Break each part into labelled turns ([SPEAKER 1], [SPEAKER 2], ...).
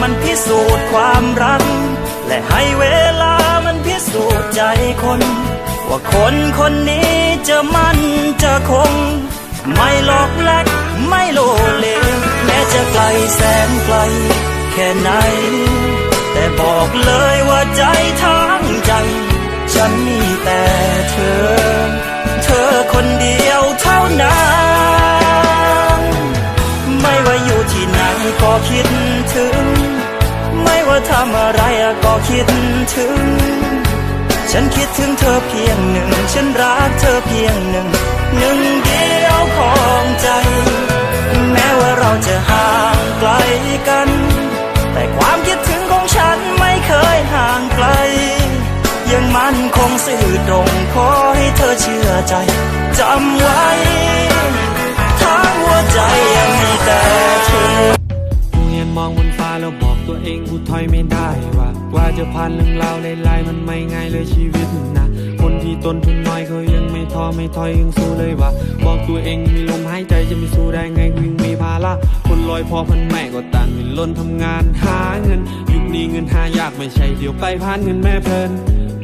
[SPEAKER 1] มันพิสูจน์ความรัก และให้เวลามันพิสูจน์ใจคน ว่าคนคนนี้จะมั่นจะคง ไม่หลอกแลกไม่โลเลแม้จะไกลแสนไกล แค่ไหน แต่บอกเลยว่าใจทั้งใจ ฉันมีแต่เธอ ทำอะไรก็คิดถึง ฉันคิดถึงเธอเพียงหนึ่ง ฉันรักเธอเพียงหนึ่ง หนึ่งเดียวของใจ แม้ว่าเราจะห่างไกลกัน แต่ความคิดถึงของฉันไม่เคยห่างไกล ยังมั่นคงสื่อตรงขอให้เธอเชื่อใจจำไว้
[SPEAKER 2] องบนฟ้าแล้วบอกตัวเองกูถอยไม่ได้ว่ากว่าจะผ่านเรื่องราวหลายๆมันไม่ง่ายเลยชีวิตนะ คนที่ต้นทุนน้อยเขายังไม่ท้อไม่ถอยยังสู้เลยว่ะบอกตัวเองมีลมหายใจจะไม่สู้ได้ไงกูยังมีภาระคนลอยพอพันแม่ก็ต่างมีล้นทำงานหาเงินยุคนี้เงินหายากไม่ใช่เดี๋ยวไปผ่านเงินแม่เพลิน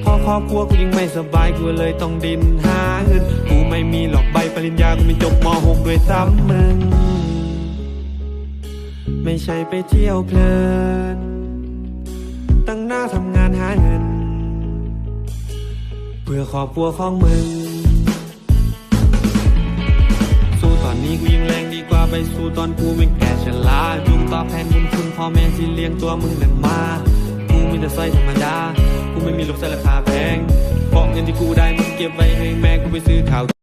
[SPEAKER 2] พอครอบครัวกูยังไม่สบายกูเลยต้องดินหาเงินกูไม่มีหรอกใบปริญญากูไม่จบม .6 ด้วยซ้ำมึง ไม่ใช่ไปเที่ยวเพลิน ตั้งหน้าทำงานหาเงิน เพื่อครอบครัวของมึง สู้ตอนนี้กูยังแรงดีกว่าไปสู้ตอนกูเป็นแก่ชราจุงตอบแทนบุญคุณพ่อแม่ที่เลี้ยงตัวมึงนั่นมา กูมีแต่สร้อยธรรมดา กูไม่มีลูกสร้อยราคาแพงบอกเงินที่กูได้มึงเก็บไว้ให้แม่กูไปซื้อข้าว